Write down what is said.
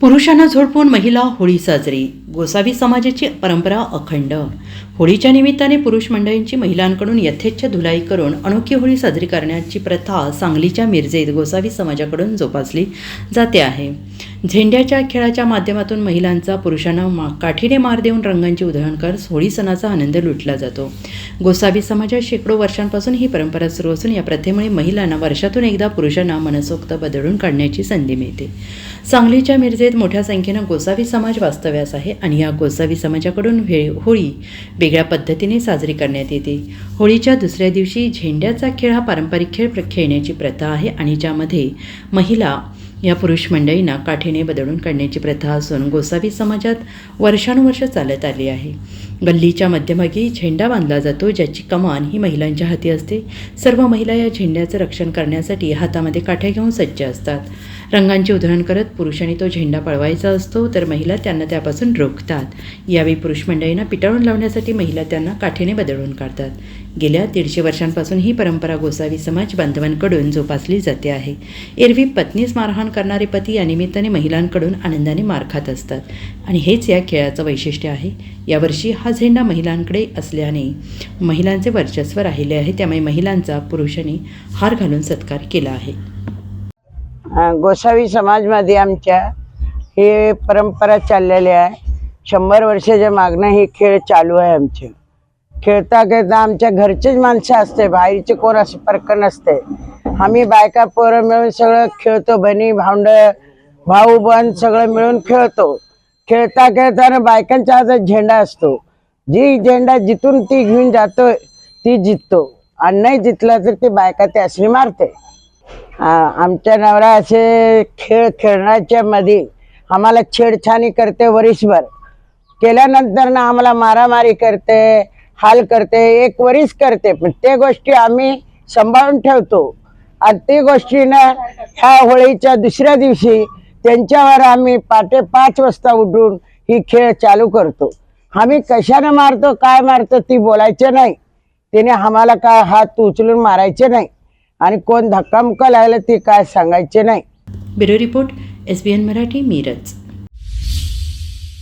पुरुषांना झोडपून महिला होळी साजरी. गोसावी समाजाची परंपरा अखंड. होळीच्या निमित्ताने पुरुष मंडळींची महिलांकडून यथेच्छ धुलाई करून अनोखी होळी साजरी करण्याची प्रथा सांगलीच्या मिरजेत गोसावी समाजाकडून जोपासली जाते आहे. झेंड्याच्या खेळाच्या माध्यमातून महिलांचा पुरुषांना मा काठीने मार देऊन रंगांची उधळण कर होळी सणाचा आनंद लुटला जातो. गोसावी समाजात शेकडो वर्षांपासून ही परंपरा सुरू असून या प्रथेमुळे महिलांना वर्षातून एकदा पुरुषांना मनसोक्त बदलून काढण्याची संधी मिळते. सांगलीच्या मिरजेत मोठ्या संख्येनं गोसावी समाज वास्तव्यास आहे आणि या गोसावी समाजाकडून होळी वेगळ्या पद्धतीने साजरी करण्यात येते. होळीच्या दुसऱ्या दिवशी झेंड्याचा खेळ हा पारंपरिक खेळ खेळण्याची प्रथा आहे आणि ज्यामध्ये महिला या पुरुष मंडळींना काठीने बदलून काढण्याची प्रथा असून गोसावी समाजात वर्षानुवर्ष चालत आली आहे. गल्लीच्या मध्यभागी झेंडा बांधला जातो ज्याची कमान ही महिलांच्या हाती असते. सर्व महिला या झेंड्याचं रक्षण करण्यासाठी हातामध्ये काठ्या घेऊन सज्ज असतात. रंगांची उधळण करत पुरुषांनी तो झेंडा पळवायचा असतो तर महिला त्यांना त्यापासून रोखतात. यावेळी पुरुष मंडळींना पिटाळून लावण्यासाठी महिला त्यांना काठीने बदलून काढतात. गेल्या दीडशे वर्षांपासून ही परंपरा गोसावी समाज बांधवांकडून जोपासली जाते आहे. एरवी पत्नीस मारहाण करणारे पती या निमित्ताने महिलांकडून आनंदाने मार खात असतात. आणि हेच या खेळाचं वैशिष्ट्य आहे. यावर्षी हा झेंडा महिलांकडे असल्याने महिलांचे वर्चस्व राहिले आहे. त्यामुळे महिलांचा पुरुषांनी हार घालून सत्कार केला आहे. गोसावी समाजमध्ये आमच्या हे परंपरा चाललेली आहे. शंभर वर्षाच्या मागणं हे खेळ चालू आहे आमचे. खेळता खेळता आमच्या घरचेच माणसं असते बाहेरचे कोण असे फरक नसते. आम्ही बायका पोरं मिळून सगळं खेळतो बहिणी भावंड भाऊ बहीण सगळं मिळून खेळतो. खेळता खेळताना बायकांच्या हातात झेंडा असतो. जी झेंडा जिथून ती घेऊन जातो ती जिततो. आणि नाही जितला तर ती बायका त्यासनी मारते. आमच्या नवरा असे खेळ खेळण्याच्या मध्ये आम्हाला छेडछाणी करते वरीसभर. केल्यानंतर ना आम्हाला मारामारी करते हाल करते एक वरीस करते पण ते गोष्टी आम्ही सांभाळून ठेवतो. आणि ते गोष्टीनं ह्या होळीच्या दुसऱ्या दिवशी त्यांच्यावर आम्ही पाटे पाच वाजता उठून ही खेळ चालू करतो. आम्ही कशानं मारतो काय मारतो ती बोलायचे नाही. तिने आम्हाला काय हात उचलून मारायचे नाही. आणि कोण धक्कामुक्का लागलं ते काय सांगायचे नाही. Bureau report S Marathi Miraj.